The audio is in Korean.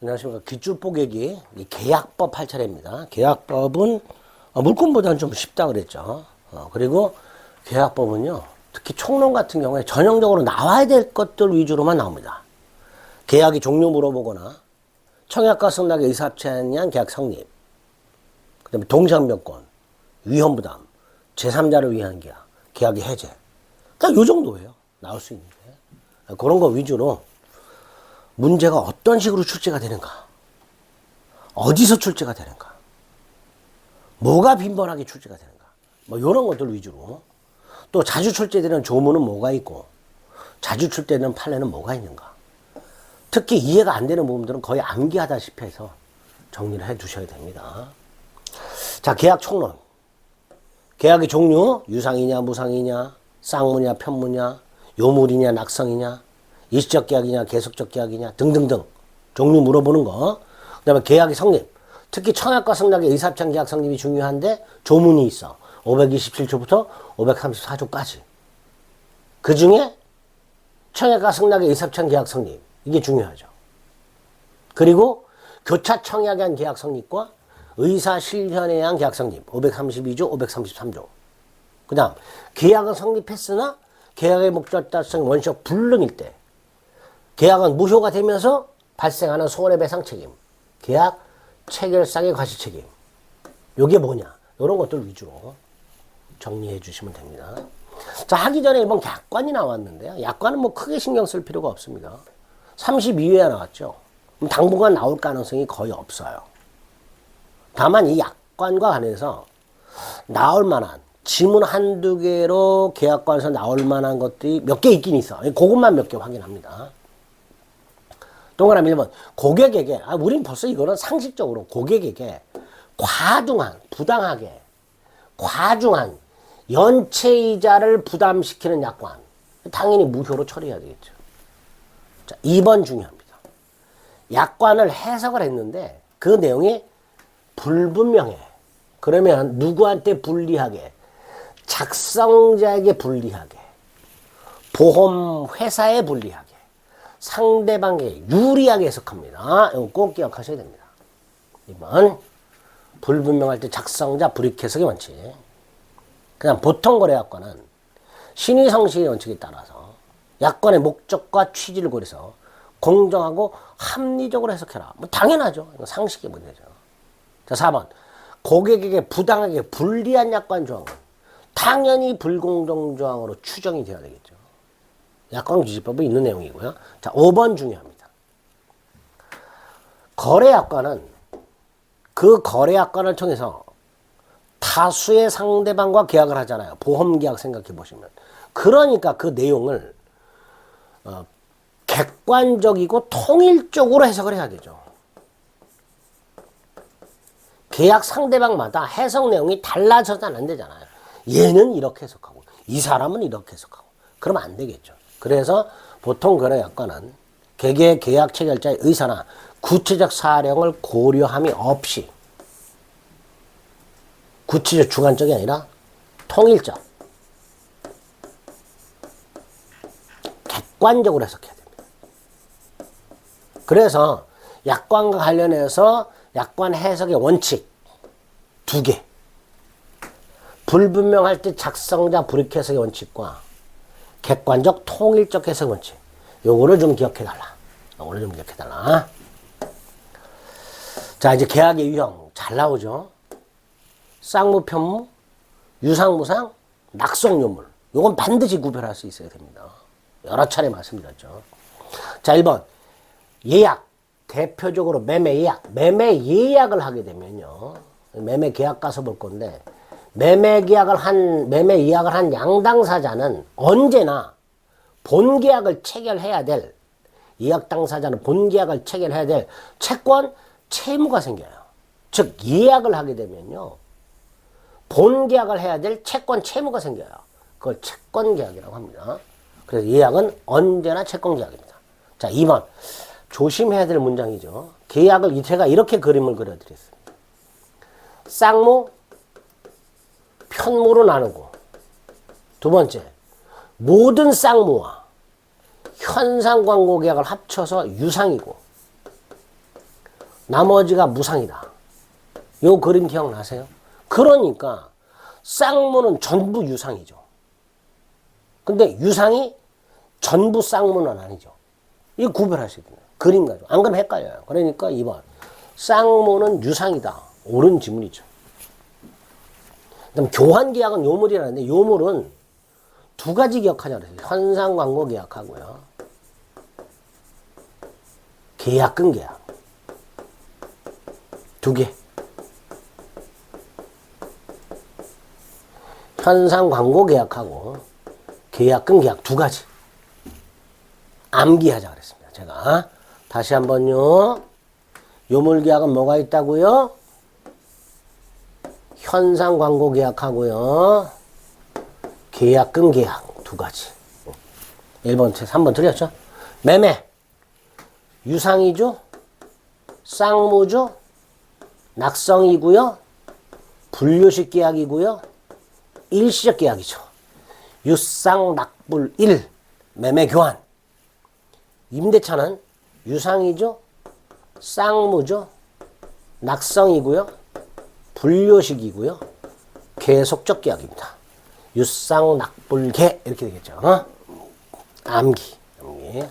안녕하십니까. 기줄뽀개기 이 계약법 할 차례입니다. 계약법은 어, 물권보다는 좀 쉽다 그랬죠. 어, 그리고 계약법은요, 특히 총론 같은 경우에 전형적으로 나와야 될 것들 위주로만 나옵니다. 계약의 종류 물어보거나 청약과 승낙의 의사합체한 계약 성립, 그 다음에 동상명권, 위헌부담, 제3자를 위한 계약, 계약의 해제. 딱요 정도예요. 나올 수 있는 게. 그런 거 위주로 문제가 어떤 식으로 출제가 되는가? 어디서 출제가 되는가? 뭐가 빈번하게 출제가 되는가? 뭐 이런 것들 위주로 또 자주 출제되는 조문은 뭐가 있고 자주 출제되는 판례는 뭐가 있는가? 특히 이해가 안 되는 부분들은 거의 암기하다시피 해서 정리를 해 두셔야 됩니다. 자, 계약 총론. 계약의 종류, 유상이냐, 무상이냐, 쌍무냐, 편무냐, 요물이냐, 낙성이냐, 일시적 계약이냐, 계속적 계약이냐, 등등등. 종류 물어보는 거. 그 다음에 계약의 성립. 특히 청약과 승낙의 의사합창 계약 성립이 중요한데 조문이 있어. 527조부터 534조까지. 그 중에 청약과 승낙의 의사합창 계약 성립. 이게 중요하죠. 그리고 교차 청약에 한 계약 성립과 의사 실현에 의한 계약 성립 532조, 533조. 그 다음 계약은 성립했으나 계약의 목적 달성 원시적 불능일 때 계약은 무효가 되면서 발생하는 손해배상 책임, 계약 체결상의 과실 책임. 요게 뭐냐? 이런 것들 위주로 정리해 주시면 됩니다. 자, 하기 전에 이번 약관이 나왔는데요. 약관은 뭐 크게 신경 쓸 필요가 없습니다. 32회에 나왔죠. 당분간 나올 가능성이 거의 없어요. 다만 이 약관과 관해서 나올 만한 지문 한두 개로 계약관에서 나올 만한 것들이 몇 개 있긴 있어. 그것만 몇 개 확인합니다. 동그라미 1번. 고객에게, 아, 우린 벌써 이거는 상식적으로 고객에게 과중한, 부당하게, 과중한 연체이자를 부담시키는 약관. 당연히 무효로 처리해야 되겠죠. 자, 2번 중요합니다. 약관을 해석을 했는데 그 내용이 불분명해. 그러면 누구한테 불리하게, 작성자에게 불리하게, 보험 회사에 불리하게, 상대방에게 유리하게 해석합니다. 이거 꼭 기억하셔야 됩니다. 2번 불분명할 때 작성자 불이익 해석의 원칙. 그냥 보통 거래 약관은 신의 성실의 원칙에 따라서 약관의 목적과 취지를 고려해서 공정하고 합리적으로 해석해라. 뭐 당연하죠. 이거 상식의 문제죠. 자, 4번. 고객에게 부당하게 불리한 약관 조항은 당연히 불공정 조항으로 추정이 되어야 되겠죠. 약관 규제법에 있는 내용이고요. 자, 5번 중요합니다. 거래 약관은 그 거래 약관을 통해서 다수의 상대방과 계약을 하잖아요. 보험 계약 생각해 보시면. 그러니까 그 내용을 어, 객관적이고 통일적으로 해석을 해야 되죠. 계약 상대방마다 해석 내용이 달라져서는 안 되잖아요. 얘는 이렇게 해석하고 이 사람은 이렇게 해석하고 그러면 안 되겠죠. 그래서 보통 거래 약관은 개개 계약 체결자의 의사나 구체적 사령을 고려함이 없이 구체적 주관적이 아니라 통일적 객관적으로 해석해야 됩니다. 그래서 약관과 관련해서 약관 해석의 원칙 두 개. 불분명할 때 작성자 불이익 해석의 원칙과 객관적 통일적 해석 원칙. 요거를 좀 기억해 달라. 요거를 좀 기억해 달라. 자, 이제 계약의 유형 잘 나오죠. 쌍무 편무, 유상무상, 낙성요물. 요건 반드시 구별할 수 있어야 됩니다. 여러 차례 말씀드렸죠. 자, 1번. 예약. 대표적으로 매매 예약. 매매 예약을 하게 되면요. 매매 계약 가서 볼 건데, 매매 계약을 한, 매매 예약을 한 양당사자는 언제나 본 계약을 체결해야 될, 예약 당사자는 본 계약을 체결해야 될 채권 채무가 생겨요. 즉, 예약을 하게 되면요. 본 계약을 해야 될 채권 채무가 생겨요. 그걸 채권 계약이라고 합니다. 그래서 예약은 언제나 채권 계약입니다. 자, 2번. 조심해야 될 문장이죠. 계약을 제가 이렇게 그림을 그려드렸습니다. 쌍무, 편무로 나누고 두 번째, 모든 쌍무와 현상 광고 계약을 합쳐서 유상이고 나머지가 무상이다. 요 그림 기억나세요? 그러니까 쌍무는 전부 유상이죠. 근데 유상이 전부 쌍무는 아니죠. 이거 구별하셔야 돼요. 그림 가지고. 안 그러면 헷갈려요. 그러니까 2번. 쌍무는 유상이다. 옳은 지문이죠. 그다음 교환 계약은 요물이라는데 요물은 두 가지 기억하자 그랬어요. 현상 광고 계약하고요. 계약금 계약. 두 개. 현상 광고 계약하고 계약금 계약 두 가지. 암기하자 그랬습니다. 제가 다시 한번요. 요물 계약은 뭐가 있다고요? 현상 광고 계약하고요. 계약금 계약 두 가지. 1번, 3번 틀렸죠? 매매. 유상이죠? 쌍무죠? 낙성이고요. 분류식 계약이고요. 일시적 계약이죠. 유상 낙불 1 매매 교환. 임대차는 유상이죠. 쌍무죠. 낙성이고요. 분류식이고요. 계속적 계약입니다. 유상 낙불계 이렇게 되겠죠. 어? 암기. 암기.